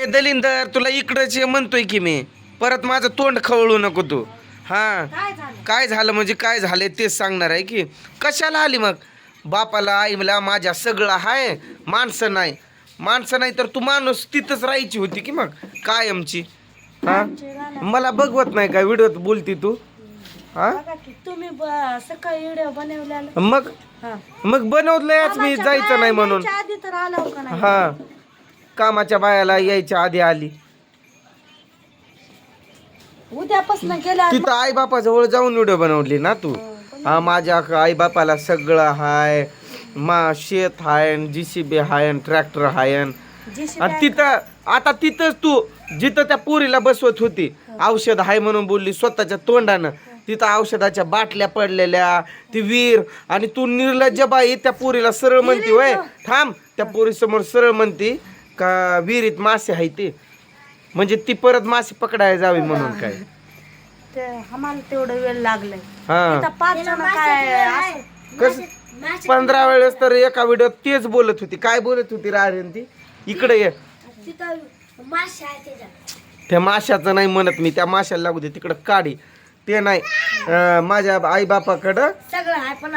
ए, दलिंदर तुला इकडंच ये म्हणतोय की मी. परत माझं तोंड खवळू नको तू. हा. काय झालं? काय झालं म्हणजे काय झालंय तेच सांगणार आहे की. कशाला आली मग? बापाला आईला माझ्या सगळं आहे माणसं नाही. माणसं नाही तर तू माणूस तिथंच राहायची होती की मग? कायमची. हा? मला बघवत नाही का व्हिडिओत बोलती तू? हा? तुम्ही सकाळी व्हिडिओ मग. मग बनवलंयच मी कामाच्या जायचं नाही म्हणून. हा. कामाच्या बायाला यायच्या आधी आली. उद्यापासून तिथं आई बापाजवळ जाऊन व्हिडिओ बनवली ना तू. हा माझ्या आई बापाला सगळं हाय. मा शेत हाय जी सी बी हाय ट्रॅक्टर हाय आणि तिथं आता तिथंच तू जिथं त्या पोरीला बसवत होती औषध हाय म्हणून बोलली स्वतःच्या तोंडानं. तिथं औषधाच्या बाटल्या पडलेल्या ती वीर. आणि तू निर्लज्ज बाई त्या पोरीला सरळ म्हणती वय थांब त्या पोरीसमोर सरळ म्हणती का विहिरीत मासे आहे ते? म्हणजे ती परत मासे पकडायला जावी म्हणून काय? ते आम्हाला तेवढं वेळ लागलाय. हा. पाच जण काय असं- कस? पंधरा वेळेस तर एका व्हिडिओ तेच बोलत होती. काय बोलत होती राहन ती? इकडे ये. त्या माशाचं नाही म्हणत मी. त्या माशाला लागू दे. तिकडं काढी. ते नाही. अं, माझ्या आई बापाकडं सगळं आहे पण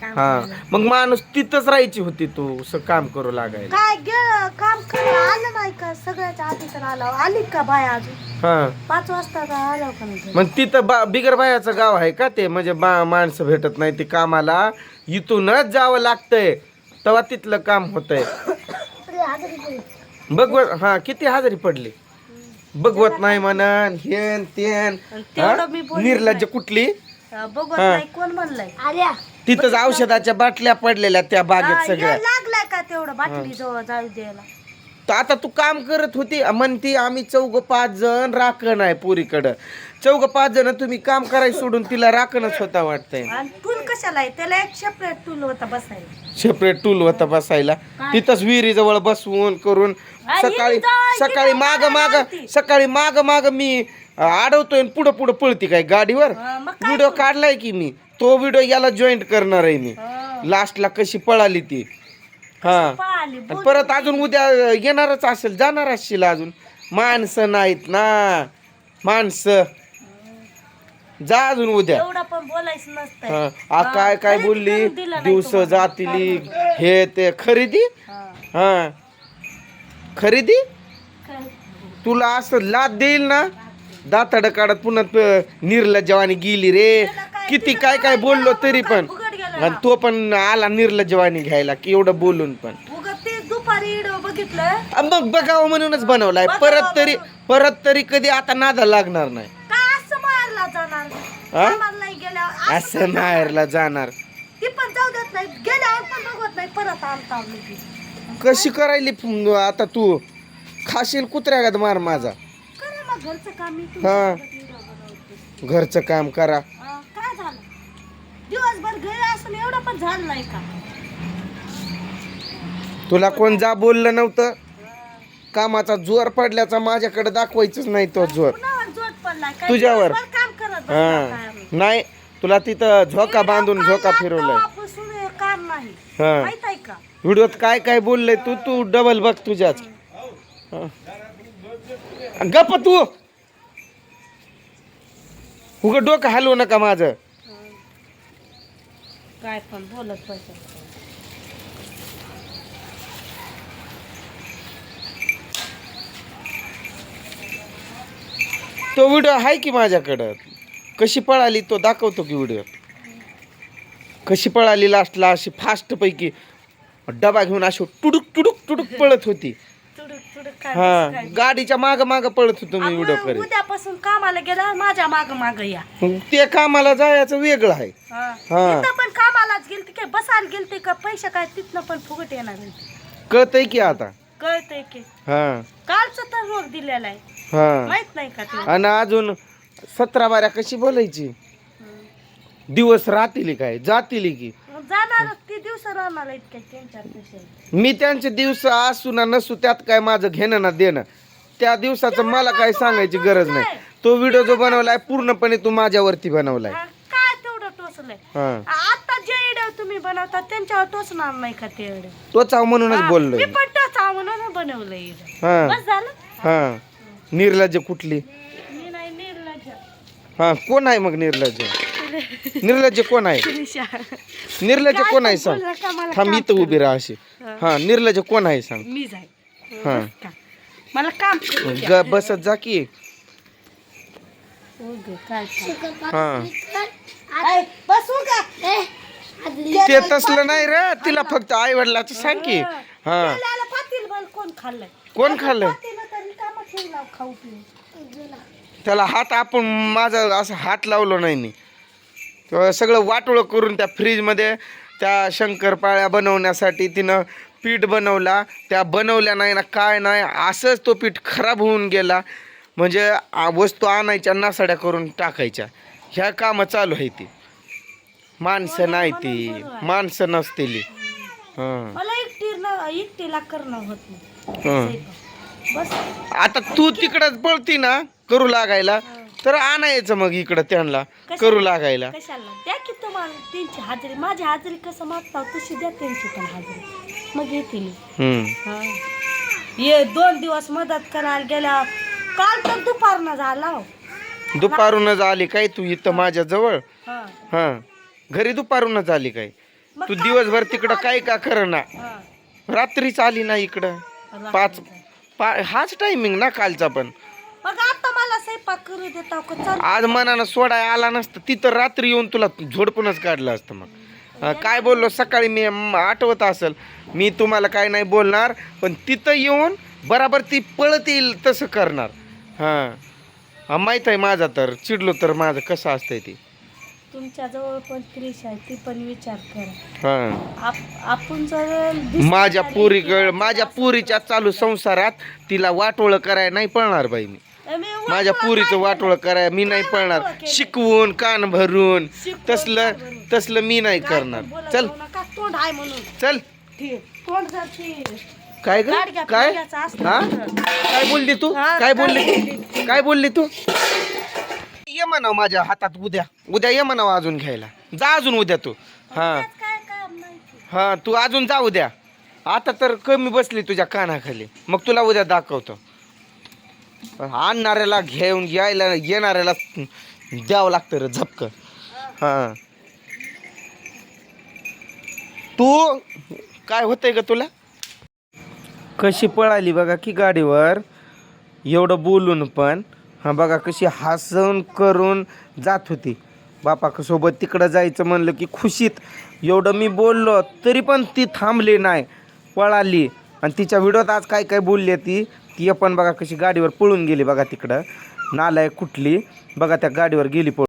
काम हा. मग माणूस तिथंच राहायची होती तू असं काम करू लागायला. काय गे काम करायला आलं नाही का? सगळ्याच्या आधी तर आला. आली का बाय अजून? हा. पाच वाजता का आला का नाही मग तिथं बा बिगर बायाचं गाव आहे का ते? म्हणजे बा माणसं भेटत नाही ते कामाला. इथूनच जावं लागतंय. तेव्हा तिथलं काम होतंय. बघवत हा किती हजारी पडली? बघवत नाही म्हणन हेन तेन. तेवढं हा? मी बोलले निर्लज्ज कुठली? बघत हा. नाही कोण म्हणलंय? तिथंच औषधाच्या बाटल्या पडलेल्या त्या बागेत सगळ्या. लागलाय का तेवढं बाटली जवळ जाऊ द्यायला? तर आता तू काम करत होती म्हणती आम्ही चौघ पाच जण राखण आहे पुरीकडं. चौघ पाच जण तुम्ही काम करायला सोडून तिला राखणच होता वाटतंय. आणि टूल कशाला आहे? त्याला एक सेपरेट टूल होता बसायला. सेपरेट टूल होता बसायला. तिथंच विहिरीजवळ बसवून करून सकाळी सकाळी माग मागं. सकाळी माग माग मी अडवतोय पुढं पुढं पळती काय गाडीवर. व्हिडिओ काढलाय की मी. तो व्हिडिओ याला जॉईंट करणार आहे मी. लास्टला कशी पळाली ती. हा. परत अजून उद्या येणारच असेल जाणार असशील अजून. माणसं नाहीत ना. माणसं. जा अजून उद्या. हा. काय काय बोलली? दिवस. जातील हे ते खरेदी? हा. खरेदी? तुला असं लाद देईल ना? दाताड काढत पुन्हा प- निर्लज्जवानी गेली रे. किती काय काय बोललो तरी पण. आणि तो पण आला निर्लज्जवानी घ्यायला की एवढं बोलून पण. उगा ते दुपारी व्हिडिओ बघितलं? आ, मग बघावं म्हणूनच बनवलाय. परत तरी परत तरी कधी आता नादा लागणार नाही. असं मारला जाणार? हा? कामाला नाही गेल्यावर असं असं माहेरला जाणार. ती पण जाऊ देत नाही. गेल्यावर पण बघत नाही. परत आणता. कशी करायली फ- आता तू? खाशील कुत्र्यागत मार माझा. करा मग घरचं काम मी हा. घरचं काम करा. काय झालं? दिवसभर घरी असून एवढं पण झालं नाही का? तुला कोण जा बोललं नव्हतं? कामाचा जोर पडल्याचा माझ्याकडे दाखवायचंच नाही तो जोर. कुणावर जोड पडलाय? काय तुझ्यावर. दिवसभर काम करत बसला हा काय. नाही तुला तिथं झोका बांधून झोका फिरवलाय. हे काम नाही. हा. माहीत व्हिडिओत काय काय बोललंय तू तू डबल बघ तुझ्याच. गप्प तू. उग डोकं हलवू नका माझं. काय पण बोलत पाहिजे तो व्हिडिओ आहे की माझ्याकडं? कशी पळाली तो दाखवतो की व्हिडिओ. कशी पळाली लास्टला अशी फास्ट पैकी? डबा घेऊन अशी टुडुक टुडुक टुडुक पळत होती. तुडुक तुडुक काय हा. गाडीच्या माग माग पळत होतो मी व्हिडिओ आपण उद्यापासून कामाला गेला माझ्या माग माग या. ते कामाला जायचं वेगळं आहे. हा. हा. पण कामालाच गेलते काय बसायला गेलते का? पैसे काय तिथनं पण फुगट येणार आहे. कळतंय की आता? कळतंय की. हा. कालचं तर रोग दिलेला आहे. हा. माहीत नाही का ते आणि अजून सतरा बाऱ्या कशी बोलायची? दिवस राहतील काय? जातील की? मग जाणारच ती इतक्या मी त्यांचे दिवस असू ना नसू त्यात काय माझं घेणं ना देणं. त्या दिवसाचं मला काय सांगायची गरज नाही. तो व्हिडिओ जो बनवलाय पूर्णपणे तू माझ्यावरती बनवलाय. काय तेवढं टोचलंय? हा. आता जे इडव तुम्ही बनवता त्यांच्यावर टोचणार नाही का ते एवढं तो चाव म्हणूनच बोललोय. मी पण टोचा म्हणून बनवलं इथं. हा. बस झालं? हा. निर्लज्ज कुठली? मी नाही निर्लज्ज. हा कोण आहे मग निर्लज्ज? निर्लज्ज कोण आहे. निर्लज्ज कोण आहे सांग? थांब इथं. उभी राहा अशी. हा निर्लज्ज कोण आहे सांग. हा. मला काम. ग बसत जा की. हो. हा. ऐ, बसू का ते तसलं नाही रे तिला फक्त आई वडिलाचं सांग की. हा. कोण खाल्लंय. कोण खाल्लंय? त्याला हात आपण माझा असं हात लावलो नाही तेव्हा सगळं वाटोळं करून त्या फ्रीजमध्ये त्या शंकरपाळ्या बनवण्यासाठी तिनं पीठ बनवला. त्या बनवल्या नाही ना काय नाही असंच तो पीठ खराब होऊन गेला. म्हणजे आ- वस्तू आणायच्या नासाड्या करून टाकायच्या. ह्या कामं चालू आहे ती. माणसं नाही ती. माणसं नसतेली. हां. हां. आता तू तिकडंच पळती ना करू लागायला. तर आणायचं मग इकडं त्यांना करू लागायला. कशाला? द्या की तुम्हाला त्यांची हाजरी. माझी हाजरी कसं मागता तशी द्या त्यांची पण हाजरी. मग येतील हम्म. हा. ये दोन दिवस मदत करायला गेल्या. काल तर दुपारनं झाला हो. दुपारूनच आली काय तू इथं माझ्या जवळ? हा. हा. घरी दुपारूनच आली काय? मग तू काय दिवसभर तिकडं काय का ना हा. रात्रीच आली ना इकडं. पाच पा हाच टायमिंग ना कालचा पण. मग आता मला स्वयंपाक करू देता का? चल. आज मनानं सोडाय आला नसतं तिथं रात्री येऊन तुला झोडपूनच काढलं असतं मग. अं, काय बोललो? सकाळी मी म, आठवत असेल. मी तुम्हाला काय नाही बोलणार पण तिथं येऊन बराबर ती पळत येईल तसं करणार. हां. माहीत आहे माझा तर. चिडलो तर माझं कसं असतंय ते. तुमच्या जवळ पण त्रिश आहे ती पण विचार करा. हां. आप- आपण जर दिसलं माझ्या तरी पुरीकडे माझ्या असं पुरीच्या चालू संसारात तिला वाटोळं करायला नाही पळणार बाई मी. माझ्या पुरीचं वाटोळं करायला मी नाही पळणार? शिकवून कान भरून तसलं. तसलं मी नाही करणार. चल. जाऊ नका, तोंड आहे म्हणून. चल. तोंड काय ग? काय? हा. काय बोलली तू? काय बोलली काय बोलली तू? ये म्हणाव माझ्या हातात उद्या. उद्या ये म्हणाव अजून घ्यायला. जा अजून उद्या तू. हा. हा तू अजून जा उद्या. आता तर कमी बसली तुझ्या कानाखाली. मग तुला उद्या दाखवतो. आणणाऱ्याला घेऊन यायला येणाऱ्याला द्यावं लागतं रे झपक हा. तू काय होतंय का तुला? कशी पळाली बघा की गाडीवर. एवढं बोलून पण. हा बघा कशी हसून करून जात होती. बापासोबत तिकडं जायचं म्हणलं की खुशीत. एवढं मी बोललो तरी पण ती थांबली नाही. पळाली. आणि तिच्या व्हिडिओत आज काय काय बोलली ती? ती पण बघा कशी गाडीवर पळून गेली बघा तिकडं. नालायक कुठली? बघा त्या गाडीवर गेली पळून.